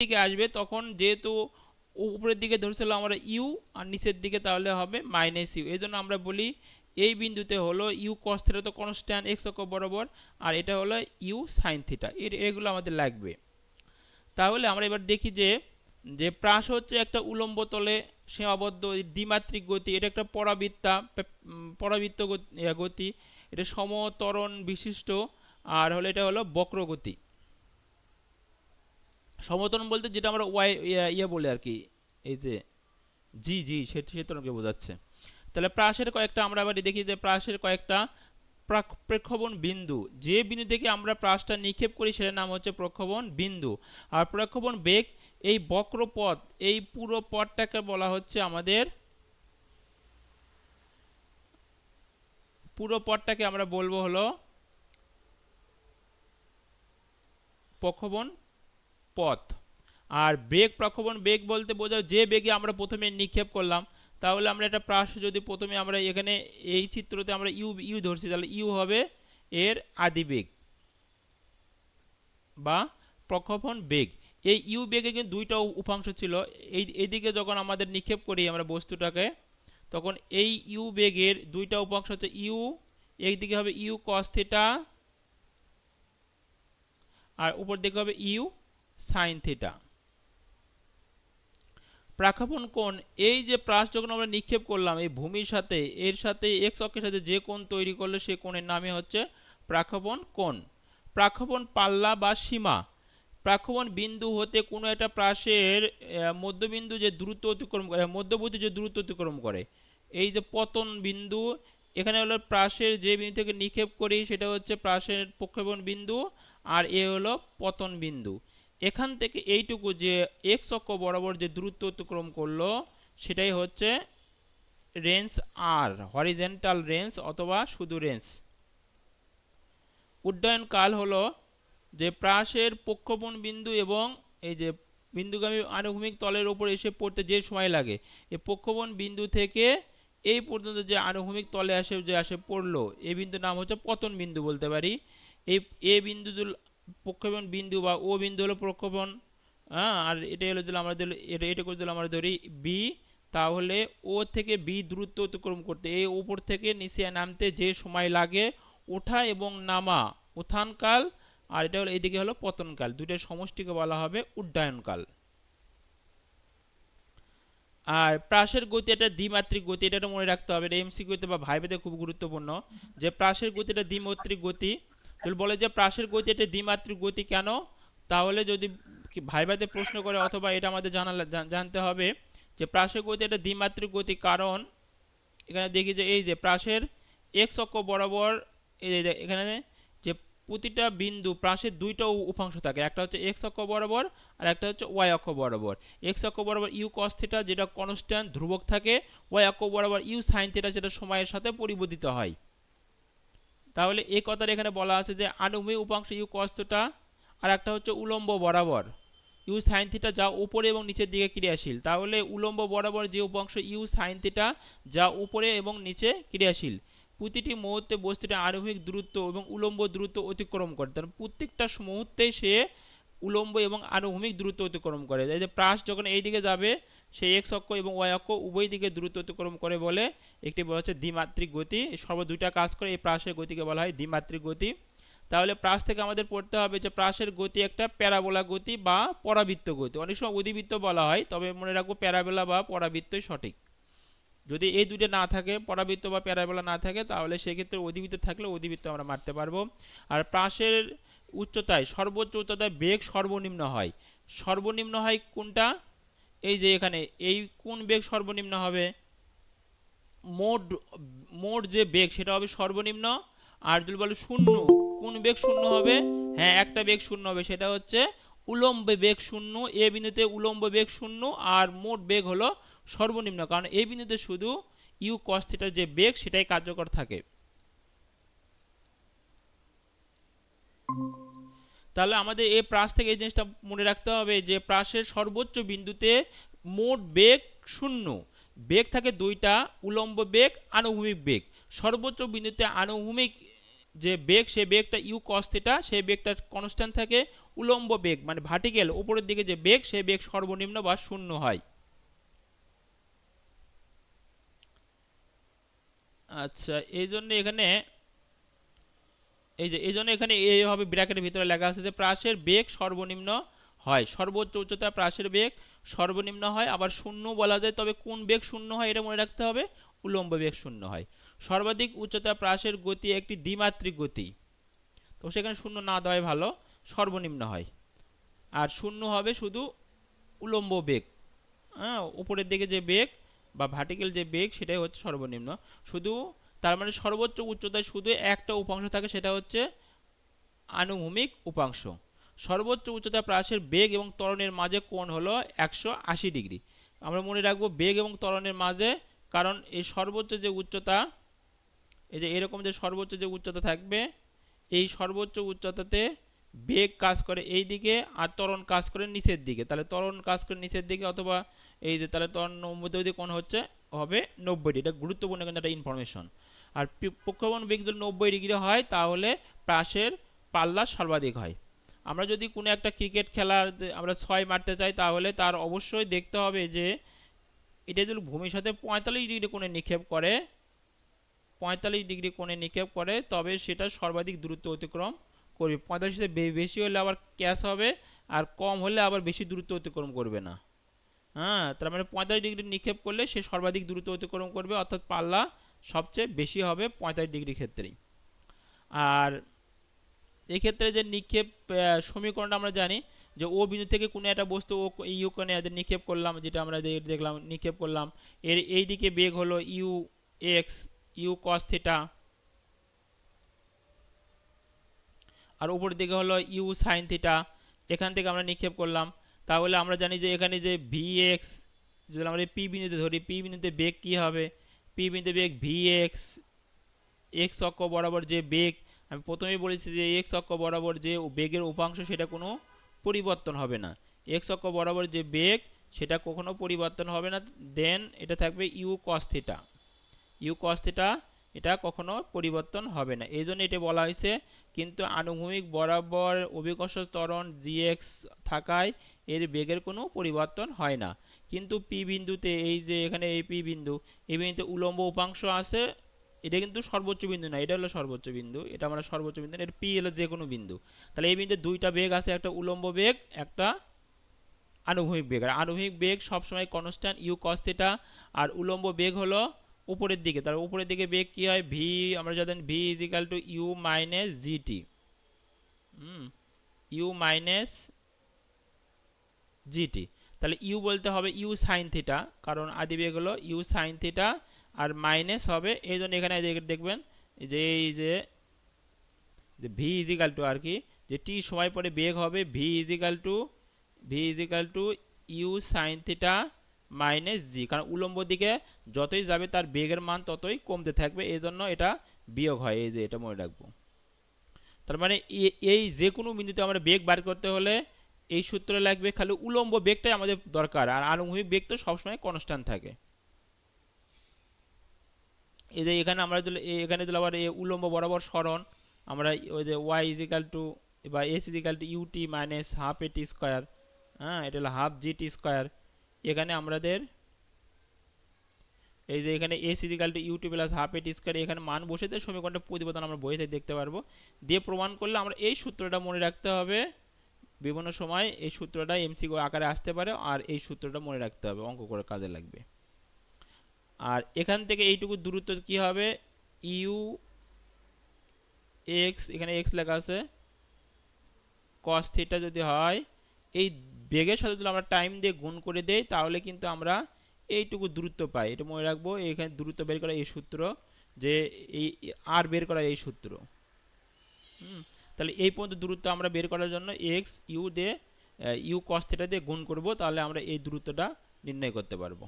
দিকে আসবে, তখন যেহেতু উপরের দিকে ধরছিল আমরা ইউ আর নিচের দিকে তাহলে হবে মাইনাস ইউ এই জন্য আমরা বলি এই বিন্দুতে হলো ইউ কস থিটা তো কনস্ট্যান্ট এক্স অক্ষ বরাবর, আর এটা হলো ইউ সাইন থিটা এর, এগুলো আমাদের লাগবে। তাহলে আমরা এবার দেখি যে যে প্রাস হচ্ছে একটা উলম্ব তলে সীমাবদ্ধ দ্বিমাত্রিক গতি, এটা একটা পরাবৃত্তা পরাবৃত্ত গতি- এটা সমতরণ বিশিষ্ট, আর হলো, এটা হলো বক্রগতি। সমতরণ বলতে যেটা আমরা ওয়াই ইয়ে বলে আর কি, এই যে, জি জি সেটা সেতরণকে বোঝাচ্ছে। তাহলে প্রাসের কয়েকটা আমরা আবার দেখি যে প্রাসের কয়েকটা প্রাক- প্রক্ষেপণ বিন্দু। যে বিন্দু থেকে আমরা প্রাসটা নিক্ষেপ করি সেটার নাম হচ্ছে প্রক্ষেপণ বিন্দু। আর প্রক্ষেপণ বেগ এই বক্রপথ, এই পুরো পথটাকে বলা হচ্ছে আমাদের পুরো পথটাকে আমরা বলব হলো প্রক্ষেপণ পথ। আর বেগ প্রক্ষেপণ, বেগ বলতে বোঝায় যে বেগে আমরা প্রথমে নিক্ষেপ করলাম, তাহলে আমরা এটা প্রাস, যদি প্রথমে আমরা এখানে এই চিত্রতে আমরা ইউ ইউ ধরছি, তাহলে ইউ হবে এর আদি বেগ বা প্রক্ষেপণ বেগ। এই ইউ বেগে কিন্তু দুইটা উপাংশ ছিল। এই এইদিকে যখন আমাদের নিক্ষেপ করি আমরা বস্তুটাকে, তখন এই ইউ বেগের দুইটা উপাংশ হচ্ছে ইউ, এইদিকে হবে ইউ কস থিটা আর উপর দিকে হবে ইউ সাইন থিটা প্রাক্ষেপণ কোণ, এই যে প্রাস যখন আমরা নিক্ষেপ করলাম, এই ভূমির সাথে, এর সাথে এক্স অক্ষের সাথে যে কোণ তৈরি করলে সেই কোণের নামই হচ্ছে প্রাক্ষেপণ কোণ। প্রাক্ষেপণ পাল্লা বা সীমা। প্রাক্ষেপণ বিন্দু হতে কোনো একটা প্রাসের মধ্যবিন্দু যে দূরত্ব অতিক্রম করে মধ্যবর্তী যে দূরত্ব অতিক্রম করে। এই যে পতন বিন্দু, এখানে হলো প্রাসের যে বিন্দু থেকে নিক্ষেপ করি, সেটা হচ্ছে প্রাসের প্রক্ষেপণ বিন্দু, আর এ হলো পতন বিন্দু। এখান থেকে এইটুকু যে এক্স অক্ষ বরাবর যে দূরত্ব অতিক্রম করল, সেটাই হচ্ছে রেঞ্জ আর হরিজেন্টাল রেঞ্জ অথবা শুধু রেঞ্জ। উড্ডয়ন কাল হলো যে প্রাসের প্রক্ষেপণ বিন্দু এবং এই যে বিন্দুগামী আনুভূমিক তলের উপর এসে পড়তে যে সময় লাগে এই প্রক্ষেপণ বিন্দু থেকে এই পর্যন্ত যে আনুভূমিক তলে আসে, যে আসে পড়ল এই বিন্দুর নাম হচ্ছে পতন বিন্দু বলতে পারি। এই, এ বিন্দু প্রক্ষেপণ বিন্দু বা ও বিন্দু হলো প্রক্ষেপণ হ্যাঁ? আর এটা হলো যদি আমরা এটা এটা করে যদি আমরা ধরি বি তাহলে ও থেকে বি দূরত্ব অতিক্রম করতে, এই উপর থেকে নিচে নামতে যে সময় লাগে, ওঠা এবং নামা, উত্থানকাল, আর এটা হলো এইদিকে হলো পতনকাল দুইটার সমষ্টিকে বলা হবে উড্ডয়নকাল। আর প্রাসের গতি এটা দ্বিমাত্রিক গতি, এটা মনে রাখতে হবে, এটা এমসিকিউতে বা ভাইবেতে খুব গুরুত্বপূর্ণ, যে প্রাসের গতি এটা দ্বিমাত্রিক গতি যদি বলে যে প্রাসের গতি এটা দ্বিমাত্রিক গতি কেন? তাহলে যদি কি ভাইবাতে প্রশ্ন করে অথবা এটা আমাদের জানা জানতে হবে যে প্রাসের গতি এটা দ্বিমাত্রিক গতি কারণ এখানে দেখি যে এই যে প্রাসের এক্স অক্ষ বরাবর এই এখানে যে প্রতিটা বিন্দু প্রাসের দুইটা উপাংশ থাকে। একটা হচ্ছে এক্স অক্ষ বরাবর আর একটা হচ্ছে ওয়াই অক্ষ বরাবর। এক্স অক্ষ বরাবর ইউ কস থিটা যেটা কনস্ট্যান্ট ধ্রুবক থাকে ওয়াই অক্ষ বরাবর ইউ সাইন থিটা যেটা সময়ের সাথে পরিবর্তিত হয়। তাহলে এই কথাটা এখানে বলা আছে যে আনুভূমিক উপাংশ ইউ কস থিটা আর একটা হচ্ছে উলম্ব বরাবর। ইউ সাইন থিটা যা উপরে এবং নিচের দিকে ক্রিয়াশীল। তাহলে উলম্ব বরাবর যে উপাংশ ইউ সাইন থিটা যা উপরে এবং নিচে ক্রিয়াশীল। প্রতিটি মুহূর্তে বস্তুটি আরোহিক দূরত্ব এবং উলম্ব দূরত্ব অতিক্রম করে। তার প্রত্যেকটা মুহূর্তেই সে উলম্ব এবং আনুভূমিক দূরত্ব অতিক্রম করে। এই যে প্রাস যখন এই দিকে যাবে, সে এক্স অক্ষ এবং ওয়াই অক্ষ উভয় দিকে দূরত্ব অতিক্রম করে বলে একটি বলা হচ্ছে দ্বিমাত্রিক গতি, সর্ব দুইটা কাজ করে এই প্রাসের গতিকে বলা হয় দ্বিমাত্রিক গতি। তাহলে প্রাস থেকে আমাদের পড়তে হবে যে প্রাসের গতি একটা প্যারাবোলা গতি বা পরাবৃত্ত গতি। অনেক সময় অধিবৃত্ত বলা হয়, তবে মনে রাখব প্যারাবোলা বা পরাবৃত্তই সঠিক। যদি এই দুটো না থাকে, পরাবৃত্ত বা প্যারাবোলা না থাকে, তাহলে সেক্ষেত্রে অধিবৃত্ত থাকলে অধিবৃত্ত আমরা মারতে পারব। আর প্রাসের উচ্চতায়, সর্বোচ্চ উচ্চতায় বেগ সর্বনিম্ন হয়। সর্বনিম্ন হয় কোনটা? এই যে এখানে, এই কোন বেগ সর্বনিম্ন হবে? মোট মোট যে বেগ সেটা হবে সর্বনিম্ন আর যদি বলে শূন্য। কোন বেগ শূন্য হবে? হ্যাঁ একটা বেগ শূন্য হবে। সেটা হচ্ছে উলম্ব বেগ শূন্য, এ বিন্দুতে উলম্ব বেগ শূন্য আর মোট বেগ হলো সর্বনিম্ন। কারণ এই বিন্দুতে শুধু ইউ কস যে বেগ সেটাই কার্যকর থাকে। তাহলে আমাদের এই প্রাস থেকে এই জিনিসটা মনে রাখতে হবে যে প্রাসের সর্বোচ্চ বিন্দুতে মোট বেগ শূন্য। বেগ থাকে দুইটা, উলম্ব বেগ, আনুভূমিক বেগ। সর্বোচ্চ বিন্দুতে আনুভূমিক যে বেগ, সে বেগটা ইউ কস থিটা সেই বেগটা কনস্ট্যান্ট থাকে উলম্ব বেগ মানে ভার্টিক্যাল উপরের দিকে যে বেগ সেই বেগ সর্বনিম্ন বা শূন্য হয়। আচ্ছা এই জন্য এখানে, এই যে, এই জন্য এখানে এইভাবে ব্র্যাকেটের ভিতরে লেখা আছে যে প্রাসের বেগ সর্বনিম্ন হয়। সর্বোচ্চ উচ্চতা প্রাসের বেগ সর্বনিম্ন হয়, আবার শূন্য বলা যায়, তবে কোন বেগ শূন্য হয় এটা মনে রাখতে হবে, উলম্ব বেগ শূন্য হয়। সর্বাধিক উচ্চতা প্রাসের গতি একটি দ্বিমাত্রিক গতি। তো সেখানে শূন্য না দেওয়াই ভালো, সর্বনিম্ন হয়। আর শূন্য হবে শুধু উলম্ব বেগ। হ্যাঁ উপরের দিকে যে বেগ বা ভার্টিক্যাল যে বেগ সেটাই হচ্ছে সর্বনিম্ন। শুধু তার মানে সর্বোচ্চ উচ্চতায় শুধু একটা উপাংশ থাকে, সেটা হচ্ছে আনুভূমিক উপাংশ। সর্বোচ্চ উচ্চতা প্রাসের বেগ এবং ত্বরণের মাঝে কোণ হলো একশো আশি ডিগ্রি। আমরা মনে রাখব বেগ এবং ত্বরণের মাঝে, কারণ এই সর্বোচ্চ যে উচ্চতা, এই যে এরকম যে সর্বোচ্চ যে উচ্চতা থাকবে, এই সর্বোচ্চ উচ্চতাতে বেগ কাজ করে এই দিকে আর ত্বরণ কাজ করে নিচের দিকে। তাহলে ত্বরণ কাজ করে নিচের দিকে অথবা এই যে তাহলে ত্বরণ মধ্যবর্তী কোণ হচ্ছে, হবে নব্বই এটা গুরুত্বপূর্ণ কিন্তু একটা ইনফরমেশন আর প্রক্ষেপণ বেগ যদি নব্বই ডিগ্রি হয়, তাহলে প্রাসের পাল্লা সর্বাধিক হয়। আমরা যদি কোনো একটা ক্রিকেট খেলার আমরা ছয় মারতে চাই, তাহলে তার অবশ্যই দেখতে হবে যে এটা যদি ভূমির সাথে পঁয়তাল্লিশ ডিগ্রি কোণে নিক্ষেপ করে, পঁয়তাল্লিশ ডিগ্রি কোণে নিক্ষেপ করে, তবে সেটা সর্বাধিক দূরত্ব অতিক্রম করবে। পঁয়তাল্লিশ বেশি হলে আবার ক্যাশ হবে, আর কম হলে আবার বেশি দূরত্ব অতিক্রম করবে না। হ্যাঁ তার মানে পঁয়তাল্লিশ ডিগ্রি নিক্ষেপ করলে সে সর্বাধিক দূরত্ব অতিক্রম করবে, অর্থাৎ পাল্লা সবচেয়ে বেশি হবে পঁয়তাল্লিশ ডিগ্রি ক্ষেত্রেই। আর এক্ষেত্রে যে নিক্ষেপ সমীকরণটা আমরা জানি যে ও বিন্দু থেকে কোনো একটা বস্তু ও ইউ কোণে নিক্ষেপ করলাম, যেটা আমরা দেখলাম, নিক্ষেপ করলাম। এর এই দিকে বেগ হলো u x, u cos theta. আর উপরের দিকে হলো ইউ সাইন থিটা। এখান থেকে আমরা নিক্ষেপ করলাম। তাহলে আমরা জানি যে এখানে যে ভি এক্স, যদি আমরা পি বিন্দুতে ধরি, পি বিন্দুতে বেগ কী হবে? পি বিন্দুতে বেগ ভি এক্স। এক্স অক্ষ বরাবর যে বেগ আমি প্রথমেই বলেছি যে এক্স অক্ষ বরাবর যে বেগের উপাংশ সেটা কোনো পরিবর্তন হবে না। এক্স অক্ষ বরাবর যে বেগ, সেটা কখনো পরিবর্তন হবে না। দেন এটা থাকবে u cos theta u cos theta এটা কখনো পরিবর্তন হবে না। এই জন্য এটা বলা হয়েছে, কিন্তু আনুভূমিক বরাবর অভিকর্ষ ত্বরণ জিএক্স থাকায় এর বেগের কোনো পরিবর্তন হয় না। কিন্তু পি বিন্দুতে, এই যে এখানে এই পি বিন্দু, এই বিন্দুতে উলম্ব উপাংশ আছে এটা কিন্তু সর্বোচ্চ বিন্দু না, এটা হলো সর্বোচ্চ বিন্দু, এটা আমরা সর্বোচ্চ বিন্দু এটা পি হলো যে কোনো বিন্দু। তাহলে এই বিন্দুতে দুইটা বেগ আছে, একটা উলম্ব বেগ, একটা আনুভূমিক বেগ। আর আনুভূমিক বেগ সবসময় কনস্ট্যান্ট ইউ কস থিটা আর উলম্ব বেগ হলো উপরের দিকে। তার উপরের দিকে বেগ কি হয়? ভি আমরা জানেন v is equal to u minus g t hmm u minus g t তাহলে ইউ বলতে হবে ইউ সাইন থিটা কারণ আদি বেগ হলো ইউ সাইন থিটা আর মাইনাস হবে, এই জন্য এখানে দেখবেন, যে এই যে ভি ইজিক্যাল টু আর কি, যে টি সময় পরে বেগ হবে v is equal to v is equal to u sine minus g কারণ উলম্ব দিকে যতই যাবে তার বেগের মান ততই কমতে থাকবে, এই জন্য এটা বিয়োগ হয়, এই যে এটা মনে রাখব। তার মানে এই যে কোনো বিন্দুতে আমরা বেগ বার করতে হলে এই সূত্র লাগবে, খালি উলম্ব বেগটাই আমাদের দরকার, আর আনুভূমিক বেগ তো সবসময় কনস্ট্যান্ট থাকে। এই যে এখানে আমরা এখানে দিলে আবার উলম্ব বরাবর সরণ, আমরা ওই যে ওয়াই ইজিক্যাল টু বা s is equal to u t minus half a t square হ্যাঁ এটা হলো হাফ জি টি স্কোয়ার এখানে আমাদের এই যে এখানে s is equal to u t plus half a t square এখানে মান বসে দিয়ে সমীকরণটা প্রতিবেদন আমরা বইতে দেখতে পারব। দিয়ে প্রমাণ করলে আমরা এই সূত্রটা মনে রাখতে হবে। বিভিন্ন সময় এই সূত্রটা এমসিকিউ আকারে আসতে পারে, আর এই সূত্রটা মনে রাখতে হবে, অঙ্ক করে কাজে লাগবে। আর এখান থেকে এইটুকু দূরত্ব কি হবে? ইউ এক্স এখানে এক্স লেখা আছে। কস থিটা যদি হয়, এই বেগের সাথে যদি আমরা টাইম দিয়ে গুণ করে দেই, তাহলে কিন্তু আমরা এইটুকু দূরত্ব পাই। এটা মনে রাখব, এখানে দূরত্ব বের করা এই সূত্র, যে এই আর বের করা এই সূত্র। তাহলে এই পর্যন্ত দূরত্ব আমরা বের করার জন্য এক্স ইউ দিয়ে ইউ কস থিটা দিয়ে গুণ করব, তাহলে আমরা এই দূরত্বটা নির্ণয় করতে পারব।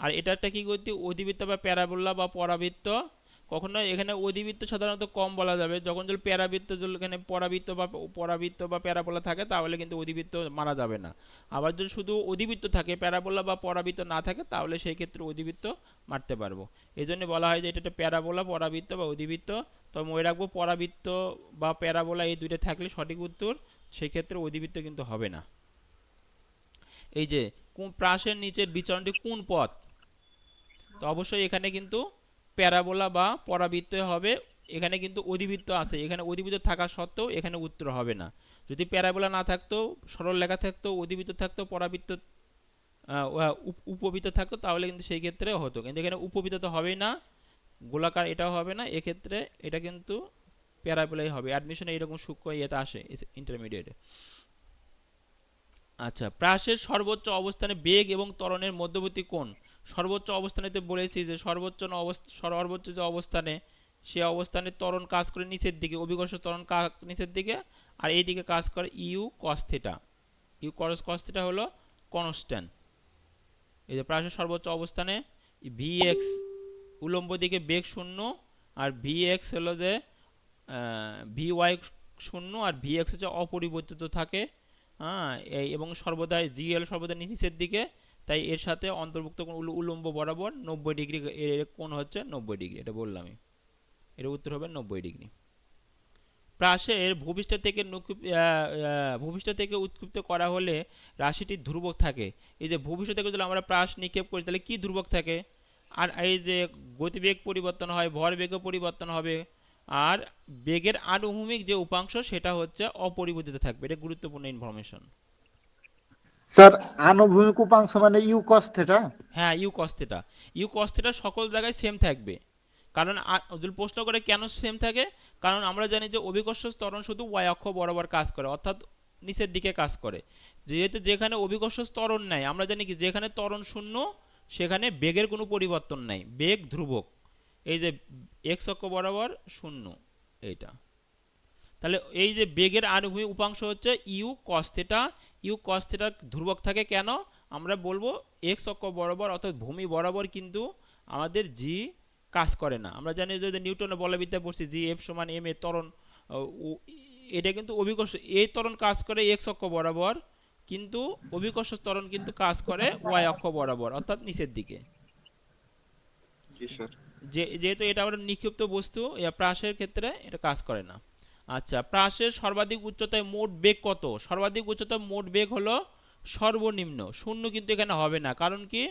আর এটা একটা কী করতে অধিবৃত্ত বা প্যারাবোলা বা পরাবৃত্ত। কখনো এখানে অধিবৃত্ত সাধারণত কম বলা যাবে। যখন যদি প্যারাবৃত্ত যদি এখানে পরাবৃত্ত বা পরাবৃত্ত বা প্যারাবোলা থাকে, তাহলে কিন্তু অধিবৃত্ত মারা যাবে না। আবার যদি শুধু অধিবৃত্ত থাকে, প্যারাবোলা বা পরাবৃত্ত না থাকে, তাহলে সেই ক্ষেত্রে অধিবৃত্ত মারতে পারব। এই জন্য বলা হয় যে এটা একটা প্যারাবোলা, পরাবৃত্ত বা অধিবৃত্ত। তো মনে রাখব, পরাবৃত্ত বা প্যারাবোলা এই দুইটা থাকলে সঠিক উত্তর, সেই ক্ষেত্রে অধিবৃত্ত কিন্তু হবে না। এই যে কোন প্রাসের নিচের বিচরণটি কোন পথ? তো অবশ্যই এখানে কিন্তু প্যারাবোলা বা পরাবৃত্ত হবে। এখানে কিন্তু অধিবৃত্ত আছে। এখানে অধিবৃত্ত থাকা সত্ত্বেও এখানে উত্তর হবে না। যদি প্যারাবোলা না থাকতো, সরল লেখা থাকতো, অধিবৃত্ত থাকতো, পরাবৃত্ত উপবৃত্ত থাকতো, তাহলে কিন্তু সেই ক্ষেত্রে হতো। কিন্তু এখানে উপবৃত্ত তো হবেই না, গোলাকার এটাও হবে না। এক্ষেত্রে এটা কিন্তু প্যারাবোলাই হবে। অ্যাডমিশনে এরকম সূক্ষ্ম ইয়েতে আসে ইন্টারমিডিয়েটে আচ্ছা প্রাসের সর্বোচ্চ অবস্থানে বেগ এবং ত্বরণের মধ্যবর্তী কোণ। সর্বোচ্চ অবস্থানে তো বলেছি যে সর্বোচ্চ সর্বোচ্চ যে অবস্থানে, সে অবস্থানে ত্বরণ কাজ করে নিচের দিকে, অভিকর্ষ ত্বরণ নিচের দিকে আর এই দিকে কাজ করে u cos theta u cos cos theta হলো কনস্ট্যান্ট এই যে প্রাসের সর্বোচ্চ অবস্থানে ভি এক্স উলম্ব দিকে বেগ শূন্য আর ভি এক্স হলো যে ভি ওয়াই শূন্য আর ভি এক্স হচ্ছে অপরিবর্তিত থাকে হ্যাঁ এবং সর্বদা জিএল সর্বদা নিচের দিকে তাই এর সাথে অন্তর্ভুক্ত কোণ উল- উলম্ব বরাবর নব্বই ডিগ্রি এর কোণ হচ্ছে নব্বই ডিগ্রি, এটা বললামই। এর উত্তর হবে নব্বই ডিগ্রি। প্রাসের ভূপৃষ্ঠ থেকে ভূপৃষ্ঠ থেকে উৎক্ষিপ্ত করা হলে রাশিটি ধ্রুবক থাকে। এই যে ভূপৃষ্ঠ থেকে যদি আমরা প্রাস নিক্ষেপ করি, তাহলে কি ধ্রুবক থাকে? আর এই যে গতিবেগ পরিবর্তন হয় ভরবেগও পরিবর্তন হবে। আর বেগের আনুভূমিক যে উপাংশ, সেটা হচ্ছে অপরিবর্তিত থাকবে। এটা গুরুত্বপূর্ণ ইনফরমেশন স্যার আনুভূমিক উপাংশ মানে ইউ কস থেটা হ্যাঁ u cos theta u cos theta সকল জায়গায় সেম থাকবে। কারণ যদি প্রশ্ন করে কেন সেম থাকে? কারণ আমরা জানি যে অভিকর্ষ ত্বরণ শুধু ওয়াই অক্ষ বরাবর কাজ করে অর্থাৎ নিচের দিকে কাজ করে। যেহেতু যেখানে অভিকর্ষ ত্বরণ নাই আমরা জানি কি যেখানে ত্বরণ শূন্য সেখানে বেগের কোনো পরিবর্তন নাই। বেগ ধ্রুবক। এই যে এক্স অক্ষ বরাবর শূন্য এইটা। তাহলে এই যে বেগের আনুভূমিক উপাংশ হচ্ছে u cos theta u cos theta ধ্রুবক থাকে কেন? আমরা বলব এক্স অক্ষ বরাবর অর্থাৎ ভূমি বরাবর কিন্তু আমাদের জি কাজ করে না। আমরা জানি যে যে নিউটনের বলবিদ্যা পড়ছি জি এফ সমান এম এ ত্বরণ এটা কিন্তু অভিকর্ষ এই ত্বরণ কাজ করে এক্স অক্ষ বরাবর কিন্তু অভিকর্ষ ত্বরণ কিন্তু কাজ করে ওয়াই অক্ষ বরাবর অর্থাৎ নিচের দিকে। জি স্যার। যে যেহেতু এটা আমরা নিক্ষিপ্ত বস্তু প্রাসের ক্ষেত্রে এটা কাজ করে না। আচ্ছা প্রাসের সর্বাধিক উচ্চতায় মোট বেগ কত? সর্বাধিক উচ্চতায় মোট বেগ হলো সর্বনিম্ন। শূন্য কিন্তু এখানে হবে না। কারণ কি?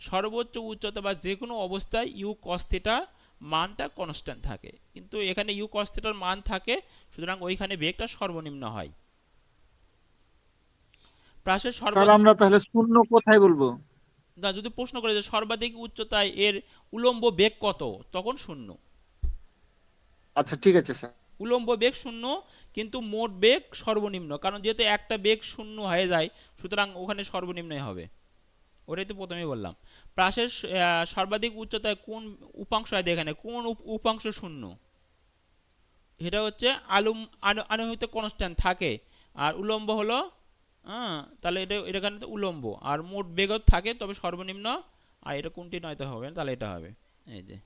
সর্বোচ্চ উচ্চতা বা যে কোনো অবস্থায় ইউ কস মানটা কনস্ট্যান্ট থাকে। কিন্তু এখানে ইউ কস মান থাকে সুতরাং ওইখানে বেগটা সর্বনিম্ন হয়। প্রাসের স্যার সর্ব আমরা তাহলে শূন্য কোথায় বলব? না যদি প্রশ্ন করে যে সর্বাধিক উচ্চতায় এর উলম্ব বেগ কত তখন শূন্য। আচ্ছা ঠিক আছে স্যার। উলম্ব বেগ শূন্য, কিন্তু মোট বেগ সর্বনিম্ন। কারণ যেহেতু একটা বেগ শূন্য হয়ে যায়, সুতরাং ওখানে সর্বনিম্নই হবে। ওটাই তো প্রথমেই বললাম। প্রাসের সর্বাধিক উচ্চতায় কোন উপাংশ হয় এখানে? কোন উপাংশ শূন্য? এটা হচ্ছে আলুম, আনু- আনুহিত কনস্ট্যান্ট থাকে। আর উলম্ব হলো হ্যাঁ তাহলে এটা এটা এখানে তো উলম্ব। আর মোট বেগও থাকে, তবে সর্বনিম্ন, আর এটা কোনটি নয়তো হবে তাহলে এটা হবে। এই যে।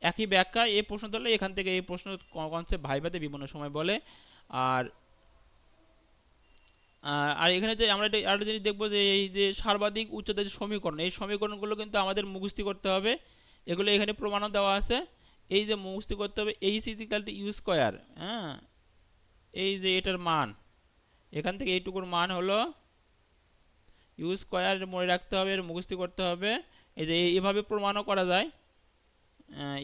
একই ব্যাখ্যা এই প্রশ্ন ধরলে এখান থেকে এই প্রশ্ন কনসেপ্ট ভাইভাতে বিভিন্ন সময় বলে। আর আর এখানে যে আমরা একটা- জিনিস দেখব যে এই যে সর্বাধিক উচ্চতার যে সমীকরণ, এই সমীকরণগুলো কিন্তু আমাদের মুখস্থি করতে হবে। এগুলো এখানে প্রমাণও দেওয়া আছে। এই যে মুখস্থি করতে হবে h is equal to u square হ্যাঁ? এই যে এটার মান, এখান থেকে এইটুকুর মান হলো ইউ স্কোয়ার মনে রাখতে হবে মুখস্থি করতে হবে। এই যে এই- এভাবে প্রমাণও করা যায়।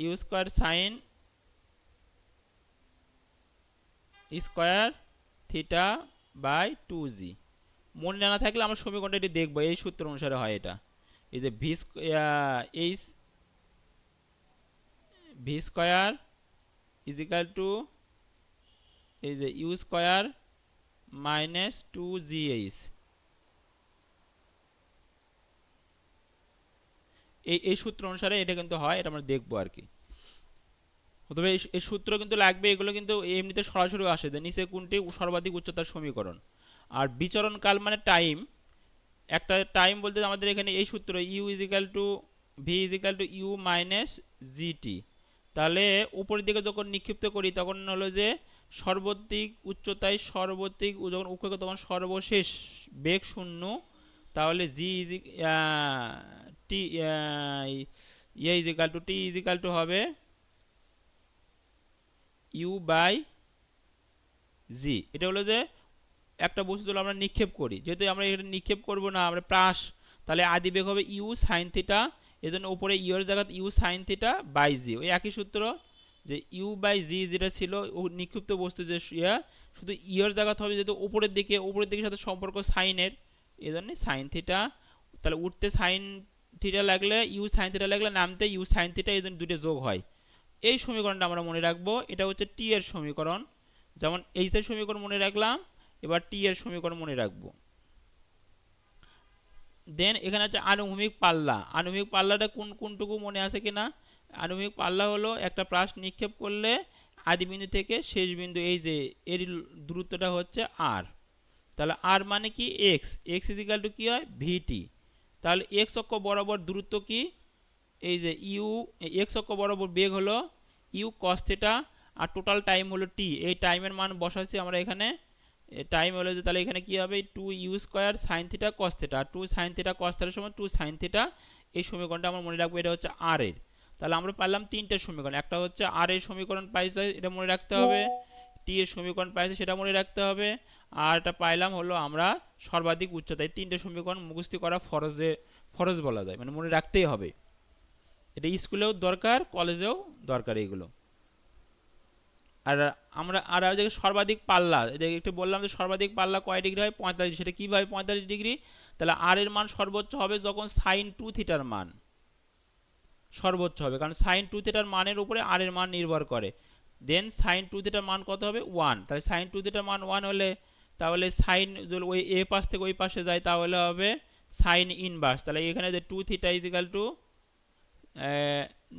U square sine square theta by two মনে না থাকলে আমরা সমীকরণটা এটি দেখব, এই সূত্র অনুসারে হয় এটা। এই যে v h v square is equal to এই যে u square minus two g h এই এই সূত্র অনুসারে এটা কিন্তু হয়, এটা আমরা দেখব আর কি। তবে এই সূত্র কিন্তু লাগবে, এগুলো কিন্তু এমনিতে সরাসরি আসে যে নিচে কোনটি সর্বাধিক উচ্চতার সমীকরণ। আর বিচরণ কাল মানে টাইম, একটা টাইম বলতে আমাদের এখানে এই সূত্র u is equal to v is equal to u minus g t তাহলে উপরের দিকে যখন নিক্ষিপ্ত করি, তখন হলো যে সর্বাধিক উচ্চতায় সর্বাধিক যখন উৎক্ষেপ তখন সর্বশেষ বেগ শূন্য, তাহলে জি ইজি টি ইয়ে is equal to t is equal to হবে ইউ বাই জি এটা হলো যে একটা বস্তু যদি আমরা নিক্ষেপ করি, যেহেতু আমরা এটা নিক্ষেপ করব না, আমরা প্রাস, তাহলে আদি বেগ হবে ইউ সাইন থিটা এজন্য উপরে ইউর জায়গা u sine theta by g ওই একই সূত্র যে ইউ বাই জি যেটা ছিল নিক্ষিপ্ত বস্তু যে ইয়া, শুধু ইয়র জায়গাতে হবে, যেহেতু উপরের দিকে, উপরের দিকের সাথে সম্পর্ক সাইনের এই জন্যে সাইন থিটা তাহলে উঠতে সাইন থিটা লাগলে ইউ সাইন থিটা লাগলে নামতে ইউ সাইন থিটা এই দুটো যোগ হয়। এই সমীকরণটা আমরা মনে রাখব, এটা হচ্ছে টি এর সমীকরণ। যেমন এইচ এর সমীকরণ মনে রাখলাম, এবার টি এর সমীকরণ মনে রাখব। দেন এখানে হচ্ছে আনুভূমিক পাল্লা। আনুভূমিক পাল্লাটা কোন, কোনটুকু মনে আছে কিনা আনুভূমিক পাল্লা হলো একটা প্রাস নিক্ষেপ করলে আদি বিন্দু থেকে শেষ বিন্দু, এই যে এর দূরত্বটা হচ্ছে আর। তাহলে আর মানে কি? X x is equal to কী হয়? ভিটি তাহলে এক্স অক্ষ বরাবর দূরত্ব কি? এই যে ইউ এক্স অক্ষ বরাবর বেগ হলো ইউ কস থিটা আর টোটাল টাইম হলো টি এই টাইমের মান বসাচ্ছি আমরা এখানে। টাইম হলো যে তাহলে এখানে কি হবে? Two u square sine theta cos theta two sine theta cos থিটার সময় টু সাইন থিটা এই সমীকরণটা আমরা মনে রাখব এটা হচ্ছে আর এর। তাহলে আমরা পারলাম তিনটে সমীকরণ। একটা হচ্ছে আর এর সমীকরণ পাইছে, এটা মনে রাখতে হবে। টি এর সমীকরণ পাইছে, সেটা মনে রাখতে হবে। আর এটা পাইলাম হলো আমরা সর্বাধিক উচ্চতায় তিনটে সমীকরণ মুখস্থি করা ফরজে, ফরজ বলা যায় মানে মনে রাখতেই হবে। এটা স্কুলেও দরকার, কলেজেও দরকার এইগুলো আর আমরা, আর যে সর্বাধিক পাল্লা যে একটু বললাম যে সর্বাধিক পাল্লা কয় ডিগ্রি হয়? পঁয়তাল্লিশ। সেটা কীভাবে পঁয়তাল্লিশ ডিগ্রি? তাহলে আর এর মান সর্বোচ্চ হবে যখন সাইন টু থিটার মান সর্বোচ্চ হবে, কারণ সাইন টু থিটার মানের উপরে আর এর মান নির্ভর করে। দেন সাইন টু থিটার মান কত হবে? ওয়ান তাহলে সাইন টু থিটার মান ওয়ান হলে তাহলে সাইন যদি ওই এ পাশ থেকে ওই পাশে যায়, তাহলে হবে সাইন ইনভার্স তাহলে এখানে যে two theta is equal to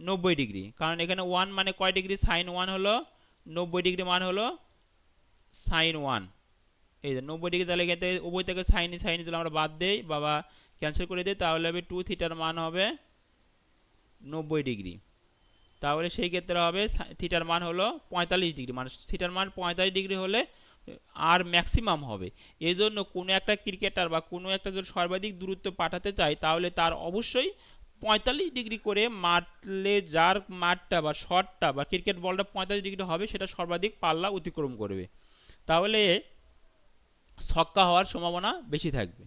নব্বই ডিগ্রি কারণ এখানে ওয়ান মানে কয় ডিগ্রি সাইন ওয়ান হলো, নব্বই ডিগ্রি মান হলো সাইন ওয়ান এই যে নব্বই ডিগ্রি তাহলে এখান উভয় থেকে সাইন সাইন যদি আমরা বাদ দেই, বাবা ক্যান্সেল করে দিই, তাহলে হবে টু থিটার মান হবে নব্বই ডিগ্রি তাহলে সেই ক্ষেত্রে হবে থিটার মান হলো পঁয়তাল্লিশ ডিগ্রি মানে থিটার মান পঁয়তাল্লিশ ডিগ্রি হলে আর ম্যাক্সিমাম হবে। এই জন্য কোনো একটা ক্রিকেটার বা কোনো একটা যদি সর্বাধিক দূরত্ব পাঠাতে চায়, তাহলে তার অবশ্যই পঁয়তাল্লিশ ডিগ্রি করে মারলে যার মারটা বা শটটা বা ক্রিকেট বলটা পঁয়তাল্লিশ ডিগ্রি হবে, সেটা সর্বাধিক পাল্লা অতিক্রম করবে। তাহলে ছক্কা হওয়ার সম্ভাবনা বেশি থাকবে।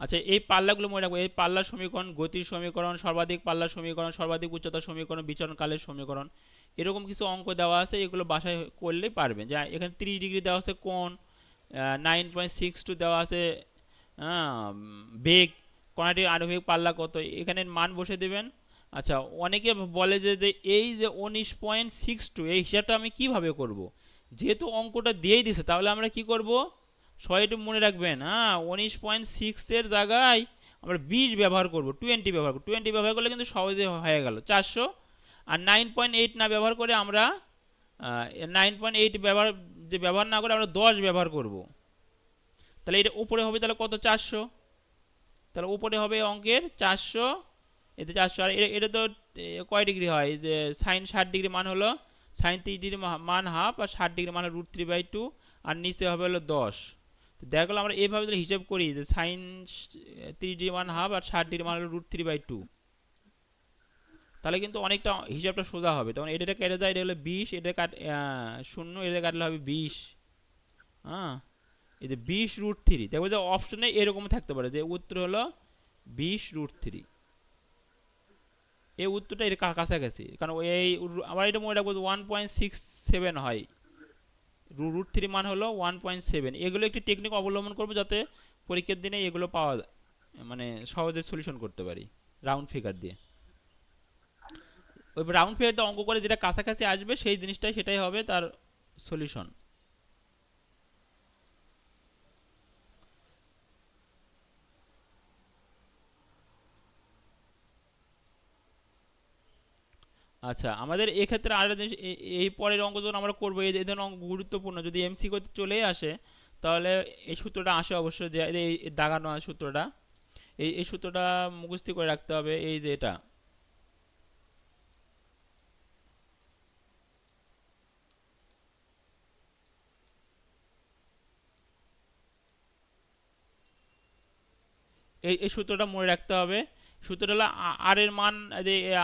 আচ্ছা এই পাল্লাগুলো মনে রাখব। এই পাল্লা সমীকরণ, গতির সমীকরণ, সর্বাধিক পাল্লা সমীকরণ, সর্বাধিক উচ্চতার সমীকরণ, বিচরণকালের সমীকরণ এরকম কিছু অঙ্ক দেওয়া আছে, এগুলো বাসায় করলেই পারবেন। যা এখানে তিরিশ ডিগ্রি দেওয়া আছে কোন নাইন পয়েন্ট সিক্স টু দেওয়া আছে বেগ কোনাটি আণবিক পাল্লা কত, এখানে মান বসে দেবেন। আচ্ছা অনেকে বলে যে যে এই যে উনিশ পয়েন্ট সিক্স টু এই হিসাবটা আমি কীভাবে করব। যেহেতু অঙ্কটা দিয়েই দিছে, তাহলে আমরা কি করব? সবাই একটু মনে রাখবেন হ্যাঁ উনিশ পয়েন্ট সিক্সের জায়গায় আমরা বিশ ব্যবহার করব টোয়েন্টি ব্যবহার করব। টোয়েন্টি ব্যবহার করলে কিন্তু সহজে হয়ে গেল। চারশো আর নাইন পয়েন্ট এইট না ব্যবহার করে আমরা নাইন পয়েন্ট এইট ব্যবহার, যে ব্যবহার না করে আমরা দশ ব্যবহার করব। তাহলে এটা উপরে হবে তাহলে কত? চারশো। তাহলে উপরে হবে অঙ্কের চারশো। এতে চারশো। আর এটা তো কয় ডিগ্রি হয়? যে সাইন ষাট ডিগ্রি মান হলো সাইন তিরিশ ডিগ্রি মান হাফ আর ষাট ডিগ্রি মান হলো রুট থ্রি বাই টু আর নিচে হবে হলো দশ। দেখা গেলো আমরা এইভাবে হিসাব করি যে সাইন তিরিশ ডিগ্রি মান হাফ আর ষাট ডিগ্রি মান হলো রুট থ্রি বাই টু তাহলে কিন্তু অনেকটা হিসাবটা সোজা হবে। তখন এটা কেটে যায় এটা হলো বিশ, এটা কাট শূন্য, এটা কাটলে হবে বিশ। হ্যাঁ? এই যে বিশ রুট থ্রি দেখব যে অপশনে এরকম থাকতে পারে। যে উত্তর হলো বিশ রুট থ্রি এই উত্তরটা এর কাছাকাছি। কারণ এই আবার এটা মনে রাখব ওয়ান পয়েন্ট সিক্স সেভেন হয়। রুট থ্রি মান হলো ওয়ান পয়েন্ট সেভেন এগুলো একটি টেকনিক অবলম্বন করব যাতে পরীক্ষার দিনে এগুলো পাওয়া মানে সহজে সলিউশন করতে পারি রাউন্ড ফিগার দিয়ে। ওই রাউন্ড ফিগারটা অঙ্ক করে যেটা কাছাকাছি আসবে, সেই জিনিসটাই সেটাই হবে তার সলিউশন আচ্ছা আমাদের এক্ষেত্রে আরেকটা জিনিস এই পরের অঙ্ক যখন আমরা করব, এই ধরনের অঙ্ক গুরুত্বপূর্ণ, যদি এমসি করতে চলেই আসে, তাহলে এই সূত্রটা আসে অবশ্যই যে এই দাগানো সূত্রটা, এই এই সূত্রটা মুখস্থি করে রাখতে হবে, এই যে এটা। এই এই সূত্রটা মনে রাখতে হবে। সূত্রটা হলো আর এর মান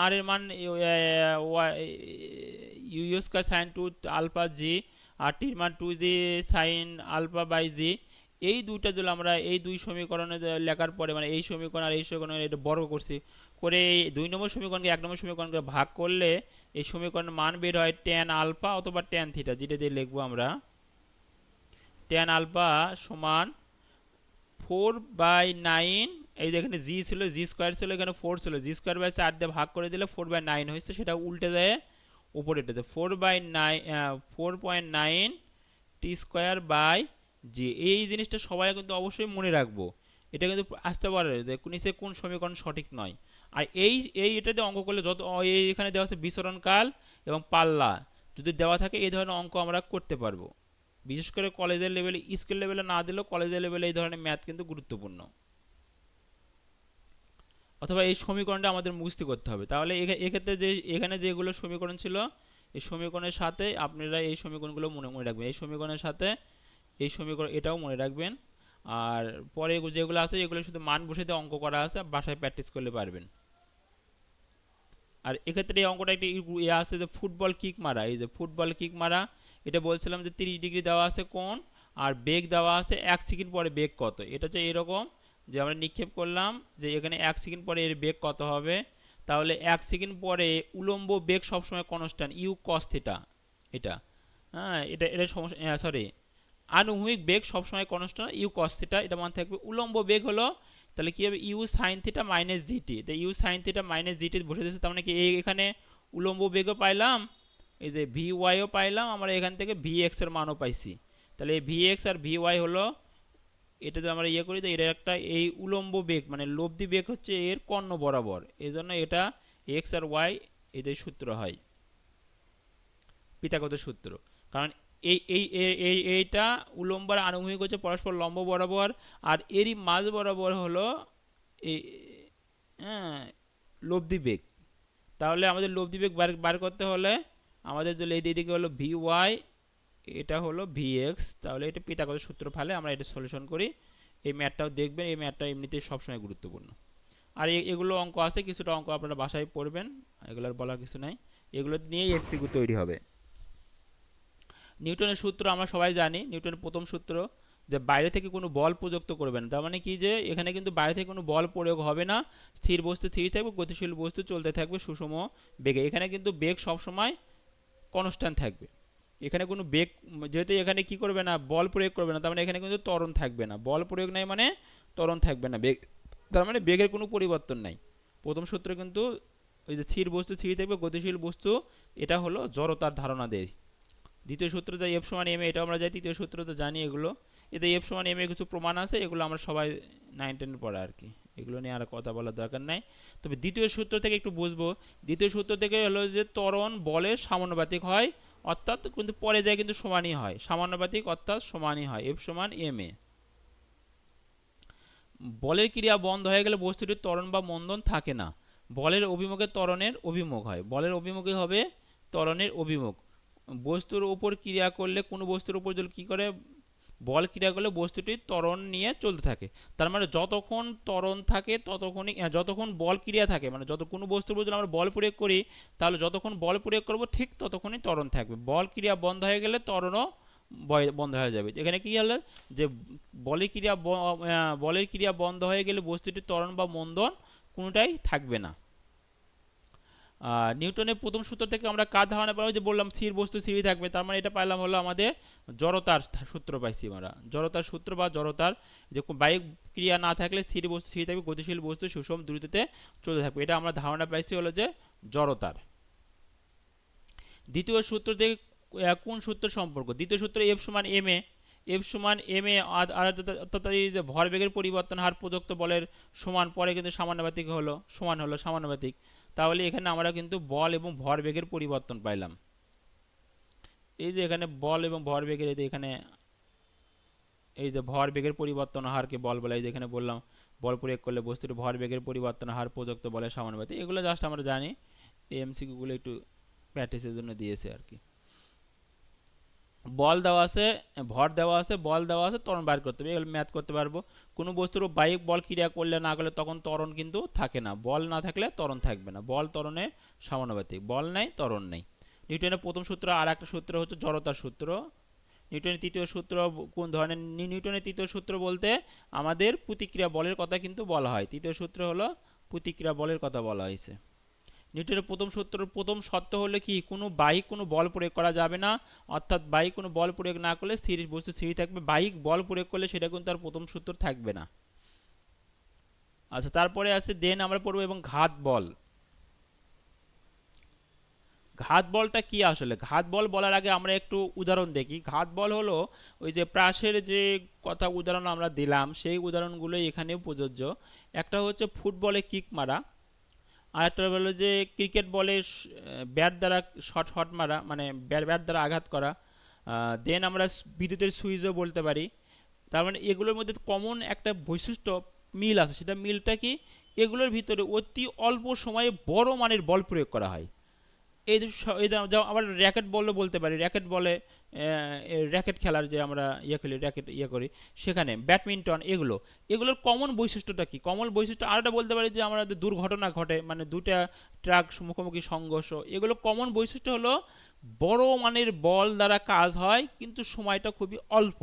আর এর মান u square sine two alpha g আর টির মান two g sine alpha by g এই দুইটা যদি আমরা, এই দুই সমীকরণে লেখার পরে মানে এই সমীকরণ আর এই সমীকরণ এটা বর্গ করছি, করে এই দুই নম্বর সমীকরণকে এক নম্বর সমীকরণকে ভাগ করলে এই সমীকরণের মান বের হয় টেন আলফা অথবা টেন থিটা যেটা দিয়ে লিখব আমরা। টেন আলফা সমান ফোর বাই নাইন, এই যে এখানে জি ছিল, জি স্কোয়ার ছিল, এখানে ফোর ছিল। জি স্কোয়ার বাই চার দিয়ে ভাগ করে দিলে ফোর বাই নাইন হয়েছে, সেটা উল্টে যায় উপরে উঠে four by nine four point nine t square by g. এই জিনিসটা সবাই কিন্তু অবশ্যই মনে রাখব। এটা কিন্তু আসতে পারে যে নিচে কোন সমীকরণ সঠিক নয়। আর এই এই এটাতে অঙ্ক করলে যত এই এখানে দেওয়া আছে বিচরণকাল এবং পাল্লা। যদি দেওয়া থাকে, এই ধরনের অঙ্ক আমরা করতে পারব। বিশেষ করে কলেজের লেভেলে স্কুল লেভেলে না দিলেও কলেজের লেভেলে এই ধরনের ম্যাথ কিন্তু গুরুত্বপূর্ণ। অথবা এই সমীকরণটা আমাদের মুখস্থ করতে হবে। তাহলে এক্ষেত্রে যে, এখানে যেগুলো সমীকরণ ছিল, এই সমীকরণের সাথে আপনারা এই সমীকরণগুলো মনে মনে রাখবেন। এই সমীকরণের সাথে এই সমীকরণ, এটাও মনে রাখবেন। আর পরে যেগুলো আছে, এগুলো শুধু মান বসে দিয়ে অঙ্ক করা আছে, বাসায় প্র্যাকটিস করলে পারবেন। আর এক্ষেত্রে এই অঙ্কটা একটি ইয়ে আছে যে ফুটবল কিক মারা। এই যে ফুটবল কিক মারা এটা বলছিলাম যে তিরিশ ডিগ্রি দেওয়া আছে কোন আর বেগ দেওয়া আছে এক সেকেন্ড পরে বেগ কত। এটা হচ্ছে এরকম যে আমরা নিক্ষেপ করলাম যে এখানে এক সেকেন্ড পরে এর বেগ কত হবে। তাহলে এক সেকেন্ড পরে উলম্ব বেগ সবসময় কনস্ট্যান্ট ইউ কস থিটা এটা। হ্যাঁ এটা এটা সমস্যা সরি আনুভূমিক বেগ সবসময় কনস্ট্যান্ট ইউ কস থিটা এটা মানে থাকবে উলম্ব বেগ হলো, তাহলে কি হবে? U sine theta minus g t তো u sine theta minus g t বসে দিয়েছে, তার মানে কি এখানে উলম্ব বেগও পাইলাম এই যে ভি ওয়াইও পাইলাম, আমরা এখান থেকে ভি এক্সের মানও পাইছি। তাহলে এই ভি এক্স আর ভি ওয়াই হলো, এটা যদি আমরা ইয়ে করি, তো এটা একটা এই উলম্ব বেগ মানে লব্ধি বেগ হচ্ছে এর কর্ণ বরাবর। এই জন্য এটা এক্স আর ওয়াই এদের সূত্র হয়। পিতাগত সূত্র। কারণ এই এই এই- এই, এইটা উলম্ব আর আনুভূমিক হচ্ছে পরস্পর লম্ব বরাবর, আর এরই মাঝ বরাবর হলো এই হ্যাঁ লব্ধি বেগ। তাহলে আমাদের লব্ধি বেগ বার বার করতে হলে আমাদের যদি এই দিকে হলো ভি ওয়াই, এটা হলো ভি এক্স। তাহলে এটা পিতাগত সূত্র ফেলে আমরা এটা সলিউশন করি। এই ম্যাথটাও দেখবেন, এই ম্যাথটা এমনিতেই সবসময় গুরুত্বপূর্ণ। আর এগুলো অঙ্ক আছে, কিছুটা অঙ্ক আপনারা বাসায় পড়বেন, এগুলোর বলার কিছু নাই। এগুলো নিয়েই এমসিকিউ তৈরি হবে। নিউটনের সূত্র আমরা সবাই জানি, নিউটনের প্রথম সূত্র যে বাইরে থেকে কোনো বল প্রযুক্ত করবেন তার মানে কি যে, এখানে কিন্তু বাইরে থেকে কোনো বল প্রয়োগ হবে না। স্থির বস্তু স্থির থাকবে, গতিশীল বস্তু চলতে থাকবে সুষম বেগে। এখানে কিন্তু বেগ সবসময় কনস্ট্যান্ট থাকবে। এখানে কোনো বেগ, যেহেতু এখানে কি করবে না, বল প্রয়োগ করবে না, তার মানে এখানে কিন্তু ত্বরণ থাকবে না। বল প্রয়োগ নাই মানে ত্বরণ থাকবে না, বেগ। তার মানে বেগের কোনো পরিবর্তন নাই। প্রথম সূত্র কিন্তু ওই যে স্থির বস্তু, স্থির থাকবে, গতিশীল বস্তু, এটা হলো জড়তার ধারণা দেয়। দ্বিতীয় সূত্র যে এফ সমান এম এটা আমরা যাই তৃতীয় সূত্র তো জানি এগুলো। এতে এফ সমান এম এ কিছু প্রমাণ আছে, এগুলো আমরা সবাই নাইন টেন পড়া আর কি। এগুলো নিয়ে আর কথা বলার দরকার নাই। তবে দ্বিতীয় সূত্র থেকে একটু বুঝব। দ্বিতীয় সূত্র থেকে হলো যে ত্বরণ বলের সামানুপাতিক হয়, অর্থাৎ কিন্তু পরে যায় কিন্তু সমানই হয়। সামানুপাতিক অর্থাৎ সমানই হয়, এফ সমান এম এ। বলের ক্রিয়া বন্ধ হয়ে গেলে বস্তুটির ত্বরণ বা মন্দন থাকে না। বলের অভিমুখে ত্বরণের অভিমুখ হয়। বলের অভিমুখে হবে ত্বরণের অভিমুখ। বস্তুর উপর ক্রিয়া করলে কোনো বস্তুর উপর যদি কী করে? বল ক্রিয়া করলে বস্তুটি ত্বরণ নিয়ে চলতে থাকে। তার মানে যতক্ষণ ত্বরণ থাকে ততক্ষণই যতক্ষণ বল ক্রিয়া থাকে মানে যত কোনো বস্তুর উপর আমরা বল প্রয়োগ করি, তাহলে যতক্ষণ বল প্রয়োগ করব ঠিক ততক্ষণই ত্বরণ থাকবে। বল ক্রিয়া বন্ধ হয়ে গেলে ত্বরণও বন্ধ হয়ে যাবে। এখানে কি হলো? যে বলের ক্রিয়া বলের ক্রিয়া বন্ধ হয়ে গেলে বস্তুটির ত্বরণ বা মন্দন কোনোটাই থাকবে না। নিউটনের প্রথম সূত্র থেকে আমরা কার ধারণা পেলাম যে বললাম স্থির বস্তু স্থিরই থাকবে। তার মানে এটা পাইলাম হলো আমাদের জড়তার সূত্র পাইছি আমরা। জড়তার সূত্র বা জড়তার যে কোনো বায়ু ক্রিয়া না থাকলে স্থির বস্তু, স্থির থাকবে, গতিশীল বস্তু সুষম দ্রুততে চলতে থাকবে। এটা আমরা ধারণা পাইছি হলো যে জড়তার। দ্বিতীয় সূত্র থেকে কোন সূত্র সম্পর্ক? দ্বিতীয় সূত্র এফ সমান এম এ এফ সমান এম এ অর্থাৎ যে ভরবেগের পরিবর্তন হার প্রযুক্ত বলের সমান, পরে কিন্তু সামানুপাতিক হলো, সমান হলো, সামানুপাতিক। তাহলে এখানে আমরা কিন্তু বল এবং ভরবেগের পরিবর্তন পাইলাম। এই যে এখানে বল এবং ভরবেগের এই যে এখানে এই যে ভরবেগের পরিবর্তন হারকে বল বলে, এই যে এখানে বললাম, বল প্রয়োগ করলে বস্তুর ভরবেগের পরিবর্তন হার প্রযুক্ত বলের সমানুপাতিক এগুলো জাস্ট আমরা জানি এই এমসিকিউ গুলো একটু প্র্যাকটিসের জন্য দিয়েছে আর কি। বল দেওয়া আছে, ভর দেওয়া আছে, বল দেওয়া আছে, ত্বরণ বার করতে হবে, এগুলো ম্যাথ করতে পারব। কোনো বস্তুর বাইক বল ক্রিয়া করলে না করলে তখন ত্বরণ কিন্তু থাকে না। বল না থাকলে ত্বরণ থাকবে না। বল ত্বরণের সমানুপাতিক বল নেই, ত্বরণ নেই। নিউটনের প্রথম সূত্র আর একটা সূত্র হচ্ছে জড়তার সূত্র। নিউটনের তৃতীয় সূত্র কোন ধরনের নিউটনের তৃতীয় সূত্র বলতে আমাদের প্রতিক্রিয়া বলের কথা কিন্তু বলা হয়। তৃতীয় সূত্র হলো প্রতিক্রিয়া বলের কথা বলা হয়েছে। নিউটনের প্রথম সূত্র প্রথম শর্ত হলো কি? কোনো বাইক কোনো বল প্রয়োগ করা যাবে না। অর্থাৎ বাইক কোনো বল প্রয়োগ না করলে স্থির বস্তু স্থির থাকবে। বাইক বল প্রয়োগ করলে সেটা কিন্তু তার প্রথম সূত্র থাকবে না। আচ্ছা তারপরে আছে দেন আমরা পড়ব এবং ঘাত বল। ঘাত বলটা কি আসলে? ঘাত বল বলার আগে আমরা একটু উদাহরণ দেখি। ঘাত বল হলো ওই যে প্রাসের যে কথা উদাহরণ আমরা দিলাম, সেই উদাহরণগুলোই এখানেও প্রযোজ্য। একটা হচ্ছে ফুটবলে কিক মারা, আর একটা হলো যে ক্রিকেট বলে ব্যাট দ্বারা শট শট মারা মানে ব্যাট ব্যাট দ্বারা আঘাত করা। দেন আমরা বিদ্যুতের সুইচও বলতে পারি। তার মানে এগুলোর মধ্যে কমন একটা বৈশিষ্ট্য মিল আছে। সেটা মিলটা কি? এগুলোর ভিতরে অতি অল্প সময়ে বড় মানের বল প্রয়োগ করা হয়। এই আবার র্যাকেট বলও বলতে পারি। র্যাকেট বলে র্যাকেট খেলার যে আমরা ইয়ে খেলি র্যাকেট ইয়ে করি, সেখানে ব্যাডমিন্টন এগুলো, এগুলোর কমন বৈশিষ্ট্যটা কি? কমন বৈশিষ্ট্য আরেকটা বলতে পারি যে আমাদের দুর্ঘটনা ঘটে মানে দুটা ট্রাক মুখোমুখি সংঘর্ষ, এগুলো কমন বৈশিষ্ট্য হলো বড় মানের বল দ্বারা কাজ হয়, কিন্তু সময়টা খুবই অল্প।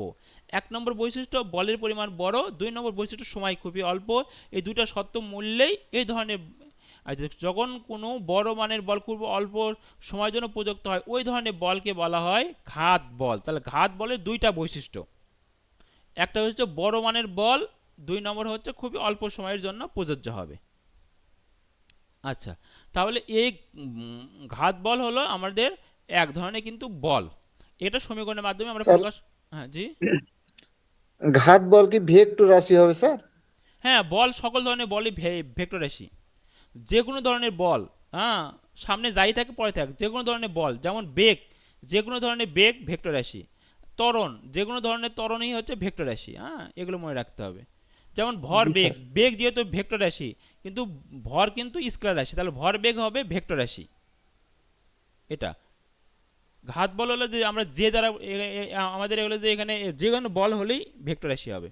এক নম্বর বৈশিষ্ট্য বলের পরিমাণ বড়, দুই নম্বর বৈশিষ্ট্য, সময় খুবই অল্প। এই দুইটা সত্য মূল্যেই এই ধরনের আর যখন কোনো বড় মানের বল খুব অল্প সময়ের জন্য প্রযুক্ত হয় ওই ধরনের বলকে বলা হয় ঘাত বল। তাহলে ঘাত বলের দুইটা বৈশিষ্ট্য। একটা হচ্ছে বড় মানের বল দুই নম্বর হচ্ছে খুবই অল্প সময়ের জন্য প্রযোজ্য হবে। আচ্ছা তাহলে এই ঘাত বল হলো আমাদের এক ধরনের কিন্তু বল। এটা সমীকরণের মাধ্যমে আমরা প্রকাশ হ্যাঁ জি। ঘাত বল কি ভেক্টর রাশি হবে স্যার? হ্যাঁ বল সকল ধরনের বলই ভেক্টর রাশি। যে কোনো ধরনের বল হ্যাঁ সামনে যাই থাকে পরে থাক যে কোনো ধরনের বল যেমন বেগ যে কোনো ধরনের বেগ ভেক্টর রাশি ত্বরণ যে কোনো ধরনের ত্বরণই হচ্ছে ভেক্টর রাশি হ্যাঁ এগুলো মনে রাখতে হবে। যেমন ভর বেগ বেগ যেহেতু ভেক্টর রাশি কিন্তু ভর কিন্তু স্কেলার রাশি তাহলে ভর বেগ হবে ভেক্টর রাশি। এটা। ঘাত বল হলো যে আমরা যে দ্বারা আমাদের এগুলো যে এখানে যে কোনো বল হলেই ভেক্টর রাশি হবে।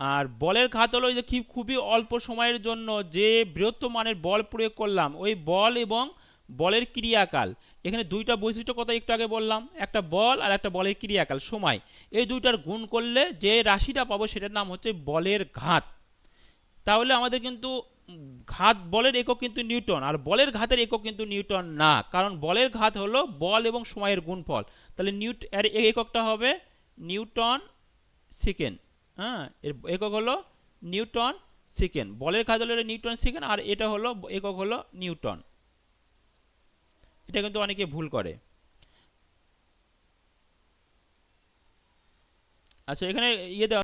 আর বলের ঘাত হলো যে খুবই অল্প সময়ের জন্য যে বৃহত্তম মানের বল প্রয়োগ করলাম, ওই বল এবং বলের ক্রিয়াকাল। এখানে দুইটা বৈশিষ্ট্য কথা একটু আগে বললাম, একটা বল আর একটা বলের ক্রিয়াকাল, সময়। এই দুইটার গুণ করলে যে রাশিটা পাবো সেটার নাম হচ্ছে বলের ঘাত। তাহলে আমাদের কিন্তু ঘাত বলের একক কিন্তু নিউটন, আর বলের ঘাতের একক কিন্তু নিউটন না, কারণ বলের ঘাত হলো বল এবং সময়ের গুণফল। তাহলে নিউট এর এককটা হবে নিউটন সেকেন্ড। হ্যাঁ একক হলো নিউটন সেকেন্ড বলের কাজ হলো নিউটন সেকেন্ড আর এটা হলো, একক হলো নিউটন। এটা কিন্তু অনেকে ভুল করে। আচ্ছা এখানে ইয়ে দেওয়া